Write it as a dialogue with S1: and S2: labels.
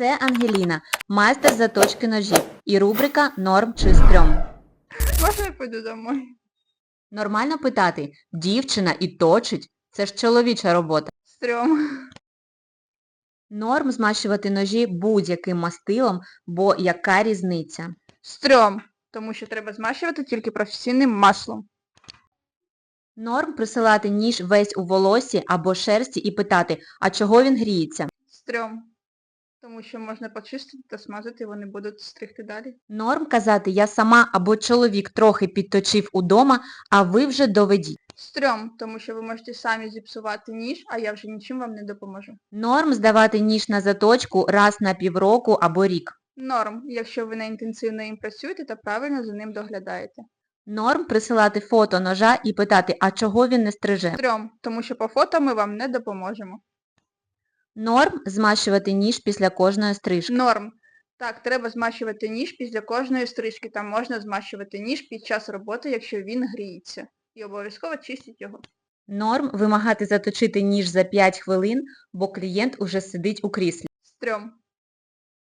S1: Це Ангеліна, майстер заточки ножів і рубрика Норм чи стрьом.
S2: Можна я пойду домой?
S1: Нормально питати, дівчина і точить – це ж чоловіча робота.
S2: Стрьом.
S1: Норм змащувати ножі будь-яким мастилом, бо яка різниця?
S2: Стрьом. Тому що треба змащувати тільки професійним маслом.
S1: Норм присилати ніж весь у волосі або шерсті і питати, а чого він гріється?
S2: Стрьом. Тому що можна почистити та смазати, вони будуть стригти далі.
S1: Норм казати, я сама або чоловік трохи підточив удома, а ви вже доведіть.
S2: Стрьом, тому що ви можете самі зіпсувати ніж, а я вже нічим вам не допоможу.
S1: Норм здавати ніж на заточку раз на півроку або рік.
S2: Норм, якщо ви не інтенсивно їм працюєте та правильно за ним доглядаєте.
S1: Норм присилати фото ножа і питати, а чого він не стриже.
S2: Стрьом, тому що по фото ми вам не допоможемо.
S1: Норм змащувати ніж після кожної стрижки.
S2: Норм. Так, треба змащувати ніж після кожної стрижки, Там можна змащувати ніж під час роботи, якщо він гріється. І обов'язково чистіть його.
S1: Норм вимагати заточити ніж за 5 хвилин, бо клієнт уже сидить у кріслі.
S2: Стрьом.